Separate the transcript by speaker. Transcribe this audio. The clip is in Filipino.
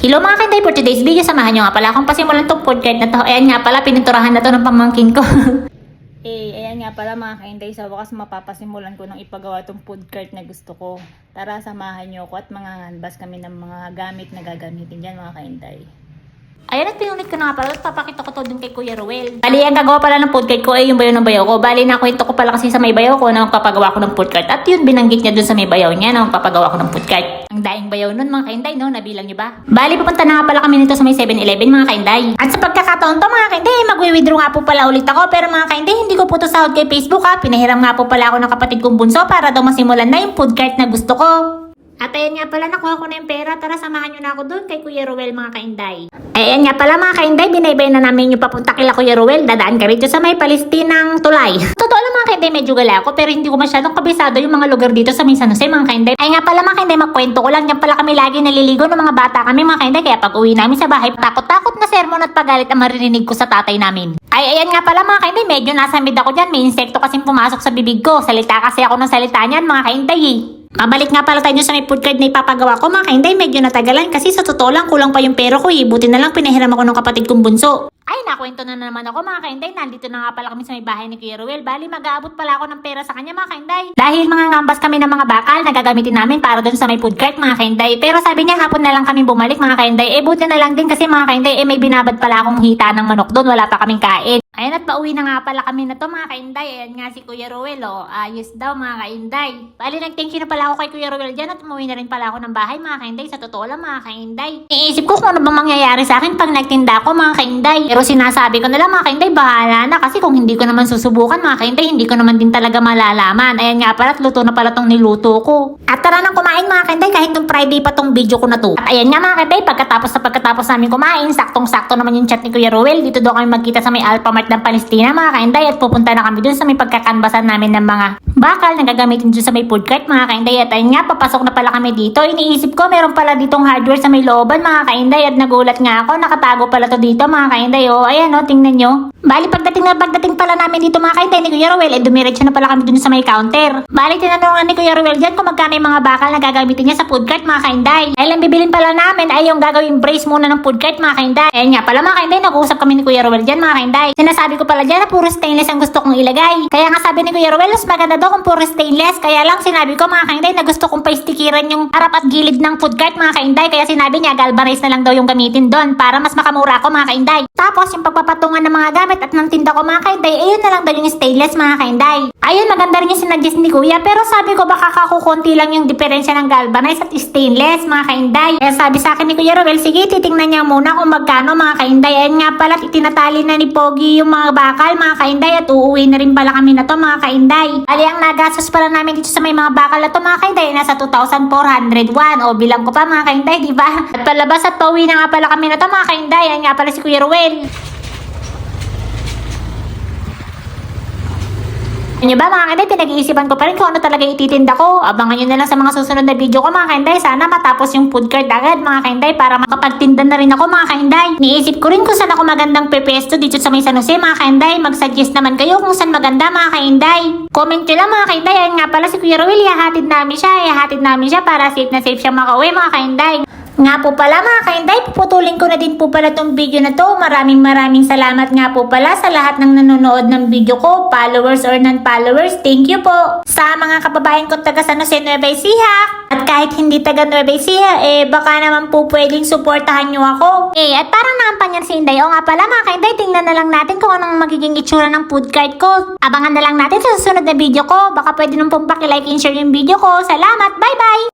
Speaker 1: Hello mga kanday, for today's video, samahan nyo nga pala akong pasimulan tong food cart na to. Ayan nga pala, pininturahan na to ng pamangkin ko. eh, ayan nga pala mga kanday, sa wakas mapapasimulan ko ng ipagawa tong food cart na gusto ko. Tara, samahan nyo ko at mga hanbas kami ng mga gamit na gagamitin dyan mga kanday. Ayan at pinunit ko na nga pala at papakita ko to dun kay Kuya Ruel. Bali, ang gagawa pala ng food cart ko ay yung bayaw ng bayaw ko. Bali, nakwento ko pala kasi sa may bayaw ko na magpapagawa ko ng food cart. At yun, binanggit niya dun sa may bayaw niya na magpapagawa ko ng food cart. Ang daing bayaw nun mga kainday, no? Nabilang niyo ba? Bali, pupunta na pala kami nito sa may 7-Eleven mga kainday. At sa pagkakataon to mga kainday, magwi-withdraw nga po pala ulit ako. Pero mga kainday, hindi ko po to sahod kay Facebook ha. Pinahiram nga po pala ako ng kapatid kong bunso para daw masimulan na yung food cart na gusto ko. At ayan nga pala, nakuha ko na yung pera. Tara, samahan nyo na ako doon kay Kuya Ruel, mga kainday. Ayan nga pala, mga kainday, binaybay na namin yung papunta kila Kuya Ruel. Dadaan ka rito sa may Palestinang tulay. Totoo lang mga medyo gala ako, pero hindi ko masyadong kabisado yung mga lugar dito sa may San Jose, mga kainday. Ay nga pala, mga kainday, magkwento ko lang. Diyan pala kami lagi naliligo ng mga bata kami, mga kainday. Kaya pag uwi namin sa bahay, takot-takot na sermon at pagalit ang maririnig ko sa tatay namin. Ay, ayan nga pala mga kainday, medyo nasa mid ako dyan. May insekto kasing pumasok sa bibig ko. Salita kasi ako ng salita niyan, mga kainday eh. Mabalik nga pala tayo sa may food card na ipapagawa ko mga kainday, medyo natagalan kasi sa totoo lang kulang pa yung pera ko eh. Buti na lang pinahiram ako ng kapatid kong bunso. Ay, nakwento na naman ako mga kainday. Nandito na nga pala kami sa may bahay ni Kuya Ruel. Bali, mag-aabot pala ako ng pera sa kanya mga kainday. Dahil mga ngambas kami ng mga bakal na gagamitin namin para dun sa may food cart mga kainday. Pero sabi niya hapon na lang kami bumalik mga kainday. Eh, buti na lang din kasi mga kainday, eh may binabad pala akong hita ng manok doon. Wala pa kaming kain. Ayan at pauwi na nga pala kami na to mga kainday. Ayan nga si Kuya Ruel oh. Ayos daw mga kainday. Bali nag-thank you na pala ako kay Kuya Ruel dyan at umuwi na rin pala ako ng bahay mga kainday. Sa totoo lang mga kainday. Iisip ko kung ano bang mangyayari sa akin pag nagtinda ako mga kainday. Pero sinasabi ko na lang mga kainday bahala na kasi kung hindi ko naman susubukan mga kainday hindi ko naman din talaga malalaman. Ayan nga pala at luto na pala tong niluto ko. At tara nang kumain mga kainday kahit nung Friday pa tong video ko na to. At ayan nga mga kainday pagkatapos sa pagkatapos namin kumain saktong-sakto naman yung chat ni Kuya Ruel. Dito daw kami magkita sa may Alphamart ng Palestina mga kainday at pupunta na kami dun sa may pagkakanbasan namin ng mga bakal na gagamitin dun sa may food cart mga kainday. At ayun nga papasok na pala kami dito. Iniisip ko meron pala ditong hardware sa may looban mga kainday at nagulat nga ako nakatago pala to dito mga kainday. Oh, ayan oh, tingnan nyo. Bali pagdating na pagdating pala namin dito mga kainday ni Kuya Ruel, eh dumiretso na pala kami dun sa may counter. Bali tinanong ni Kuya Ruel dyan kung magkano yung mga bakal na gagamitin niya sa food cart mga kainday. Dahil ang bibilin pala namin ay yung gagawing brace muna ng food cart mga kainday. Ayan nga pala mga kainday, nag-uusap kami ni Kuya Ruel dyan mga kainday. Sinasabi ko pala dyan na puro stainless ang gusto kong ilagay. Kaya nga sabi ni Kuya Ruel, mas maganda daw kung puro stainless. Kaya lang sinabi ko mga kainday na gusto kong pa-stickeran yung harap at gilid ng food cart mga kainday. Kaya sinabi niya galvanize na lang daw yung gamitin doon para mas makamura ako mga kainday. Tapos yung pagpapatungan ng mga gamit at ng tinda ko mga kainday, ayun na lang daw yung stainless mga kainday. Ayun, maganda rin yung sinadjust ni Kuya. Pero sabi ko baka kakukunti lang yung diferensya ng galvanize at stainless mga kainday. Kaya sabi sa akin ni Kuya Ruel, sige titingnan niya muna kung magkano mga kainday. Ayun nga pala, itinatali na ni Pogi yung mga bakal mga kainday at uuwi na rin pala kami na to mga kainday. Ali ang nagastos pala namin dito sa may mga bakal na to mga kainday, nasa 2,401. O bilang ko pa mga kainday, di ba? At palabas at pauwi na nga pala kami na to mga kainday. Ayun nga pala si Kuya Ruel. Ano ba mga kanday, pinag-iisipan ko pa rin kung ano talaga ititinda ko. Abangan nyo na lang sa mga susunod na video ko mga kanday. Sana matapos yung food cart agad mga kanday para makapagtinda na rin ako mga kanday. Niisip ko rin kung saan ako magandang pepesto dito sa may San Jose mga kanday. Mag-suggest naman kayo kung saan maganda mga kanday. Comment nyo lang mga kanday. Ayan nga pala si Kuya Ruel, ihahatid namin siya. Ihahatid namin siya para safe na safe siya makauwi mga kanday. Nga po pala mga kainday, puputulin ko na din po pala tong video na to. Maraming maraming salamat nga po pala sa lahat ng nanonood ng video ko, followers or non-followers. Thank you po. Sa mga kababayan ko taga San Jose Nueva Ecija. At kahit hindi taga Nueva Ecija, eh baka naman po pwedeng suportahan nyo ako. Eh, at parang nakampanyan si Inday. O nga pala mga kainday, tingnan na lang natin kung anong magiging itsura ng food cart ko. Abangan na lang natin sa susunod na video ko. Baka pwede nung pong pakilike and share yung video ko. Salamat! Bye-bye!